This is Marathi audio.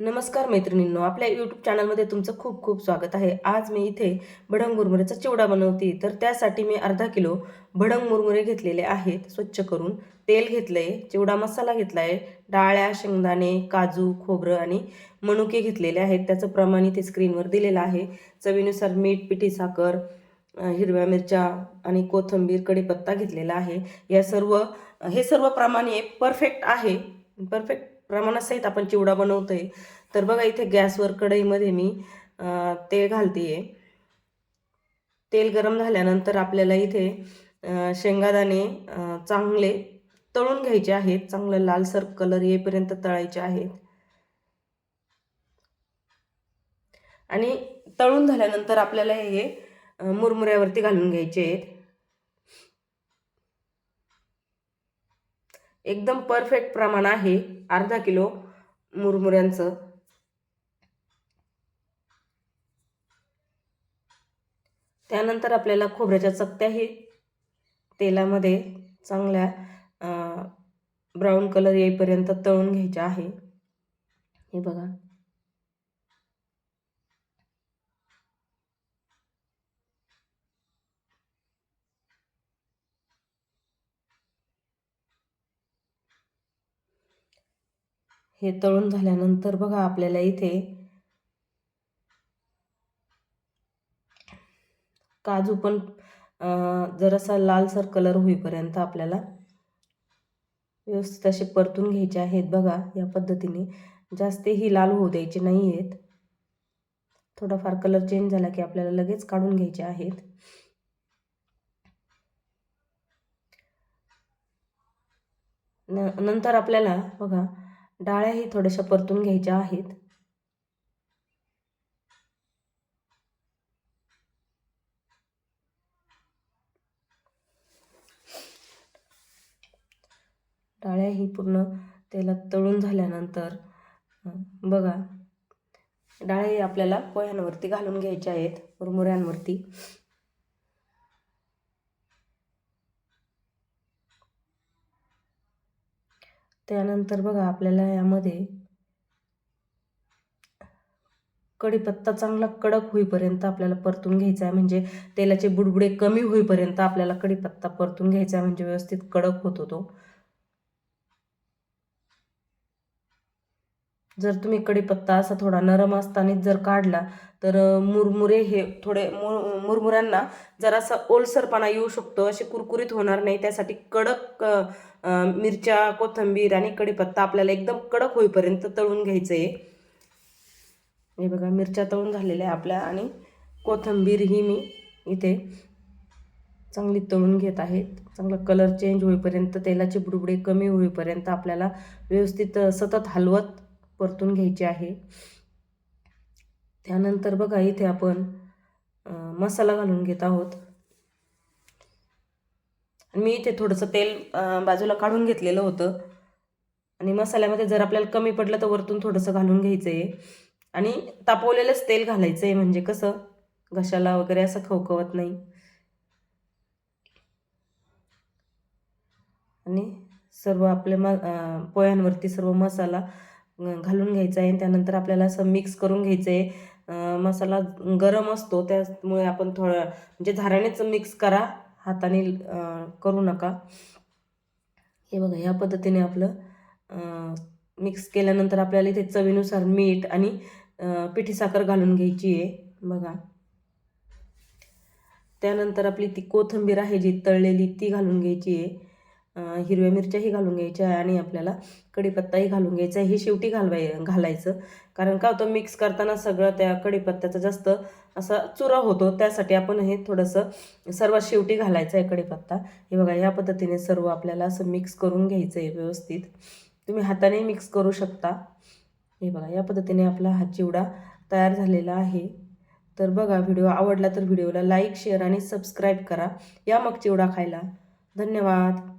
नमस्कार मैत्रिणींनो आपल्या यूट्यूब चॅनलमध्ये तुमचं खूप खूप स्वागत आहे. आज मी इथे भडंग मुरमुऱ्याचा चिवडा बनवते. तर त्यासाठी मी अर्धा किलो भडंग मुरमुरे घेतलेले आहेत. स्वच्छ करून तेल घेतलं आहे चिवडा मसाला घेतला आहे डाळ्या शेंगदाणे काजू खोबरं आणि मनुके घेतलेले आहेत. त्याचं प्रमाण इथे स्क्रीनवर दिलेलं आहे. चवीनुसार मीठ पिठी साखर हिरव्या मिरच्या आणि कोथिंबीर कढीपत्ता घेतलेला आहे. या सर्व हे सर्व प्रमाणे परफेक्ट आहे. परफेक्ट प्रमाणासहित आपण चिवडा बनवतोय. तर बघा इथे गॅसवर कढईमध्ये मी तेल घालते तेल गरम झाल्यानंतर आपल्याला इथे शेंगादाणे चांगले तळून घ्यायचे आहेत. चांगलं लालसर कलर येईपर्यंत तळायचे आहेत. आणि तळून झाल्यानंतर आपल्याला हे मुरमुऱ्यावरती घालून घ्यायचे आहेत. एकदम परफेक्ट प्रमाण आहे. अर्धा किलो मुरमुऱ्यांचं. त्यानंतर आपल्याला खोबऱ्याच्या चकत्याही तेलामध्ये चांगल्या ब्राऊन कलर येईपर्यंत तळून घ्यायच्या आहे. हे बघा. हे तळून झाल्यानंतर बघा आपल्याला इथे काजू पण जरासा लालसर कलर होईपर्यंत आपल्याला व्यवस्थित असे परतून घ्यायचे आहेत बघा या पद्धतीने. जास्तही लाल होऊ द्यायचे नाही आहेत थोडाफार कलर चेंज झाला की आपल्याला लगेच काढून घ्यायचे आहेत. न नंतर आपल्याला बघा डाळ्याही थोड्याशा परतून घ्यायच्या आहेत. डाळ्याही पूर्ण तेलात तळून झाल्यानंतर बघा डाळ्याही आपल्याला पोह्यांवरती घालून घ्यायच्या आहेत मुरमुऱ्यांवरती. त्यानंतर बघा आपल्याला यामध्ये कढीपत्ता चांगला कडक होईपर्यंत आपल्याला परतून घ्यायचा आहे. म्हणजे तेलाचे बुडबुडे कमी होईपर्यंत आपल्याला कढीपत्ता परतून घ्यायचा आहे. म्हणजे व्यवस्थित कडक होतो तो. जर तुम्ही कडीपत्ता असा थोडा नरम असतानाच जर काढला तर मुरमुरे हे थोडे मुर मुरमुऱ्यांना जरासा ओलसरपणा येऊ शकतो असे कुरकुरीत होणार नाही. त्यासाठी कडक मिरच्या कोथिंबीर आणि कडीपत्ता आपल्याला एकदम कडक होईपर्यंत तळून घ्यायचं आहे हे बघा मिरच्या तळून झालेल्या आहे आपल्या आणि कोथंबीर ही मी इथे चांगली तळून घेत आहे. चांगला कलर चेंज होईपर्यंत तेलाचे बुडबुडे कमी होईपर्यंत आपल्याला व्यवस्थित सतत हलवत परतून घ्यायचे आहे. त्यानंतर बघा इथे आपण मसाला घालून घेत आहोत. मी इथे थोडंसं तेल बाजूला काढून घेतलेलं होतं. आणि मसाल्यामध्ये जर आपल्याला कमी पडलं तर वरतून थोडंसं घालून घ्यायचं आहे आणि तापवलेलंच तेल घालायचं आहे म्हणजे कसं? घशाला वगैरे असं खवखवत नाही. आणि सर्व आपल्या म पोह्यांवरती सर्व मसाला घालून घ्यायचं आहे त्यानंतर आपल्याला असं मिक्स करून घ्यायचं आहे मसाला गरम असतो त्यामुळे आपण थोडं म्हणजे झाऱ्यानेच मिक्स करा. हाताने करू नका. हे बघा या पद्धतीने आपलं मिक्स केल्यानंतर आपल्याला इथे चवीनुसार मीठ आणि पिठी साखर घालून घ्यायची आहे. बघा. त्यानंतर आपली ती कोथिंबीर आहे जी तळलेली ती घालून घ्यायची आहे. हिरव्या मिरच्याही घालून घ्यायच्या आहे आणि आपल्याला कढीपत्ताही घालून घ्यायचा आहे. हे शेवटी घालवाय घालायचं. कारण का होतं मिक्स करताना सगळं त्या कढीपत्त्याचा जास्त असा चुरा होतो. त्यासाठी आपण हे थोडंसं सर्वात शेवटी घालायचं आहे कढीपत्ता. हे बघा या पद्धतीने सर्व आपल्याला असं मिक्स करून घ्यायचं आहे व्यवस्थित. तुम्ही हातानेही मिक्स करू शकता. हे बघा या पद्धतीने आपला हा चिवडा तयार झालेला आहे. तर बघा व्हिडिओ आवडला तर व्हिडिओला लाईक शेअर आणि सबस्क्राईब करा. या मग चिवडा खायला. धन्यवाद.